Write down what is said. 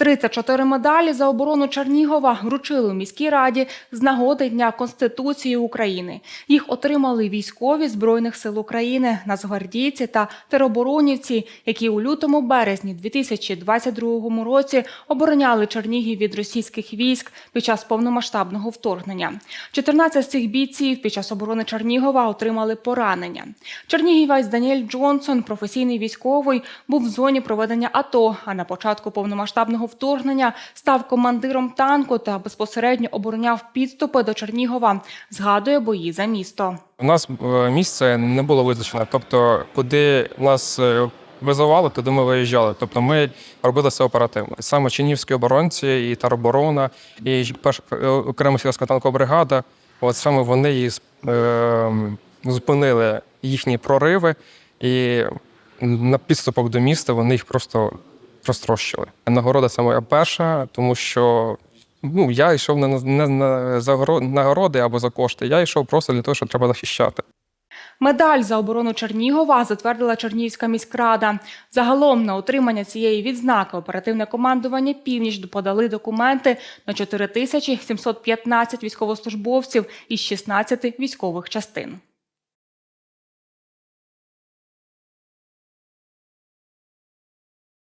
34 медалі за оборону Чернігова вручили міській раді з нагоди Дня Конституції України. Їх отримали військові Збройних сил України, нацгвардійці та тероборонівці, які у лютому березні 2022 році обороняли Чернігів від російських військ під час повномасштабного вторгнення. 14 з цих бійців під час оборони Чернігова отримали поранення. Чернігівець Даніель Джонсон, професійний військовий, був в зоні проведення АТО. А на початку повномасштабного вторгнення став командиром танку та безпосередньо обороняв підступи до Чернігова. Згадує бої за місто. У нас е, місце не було визначено. Тобто, куди нас е, визивали, туди ми виїжджали. Тобто ми робили це оперативно. Саме Чинівські оборонці, і тероборона, і перша е, окрема сільська танкова бригада. От саме вони е, зупинили їхні прориви, і на підступах до міста вони їх просто розтрощили. Нагорода це моя перша, тому що ну, я йшов не, на- не загоро- нагороди або за кошти. Я йшов просто для того, що треба захищати. Медаль за оборону Чернігова затвердила Чернігівська міськрада. Загалом на отримання цієї відзнаки оперативне командування північ подали документи на 4715 військовослужбовців із 16 військових частин.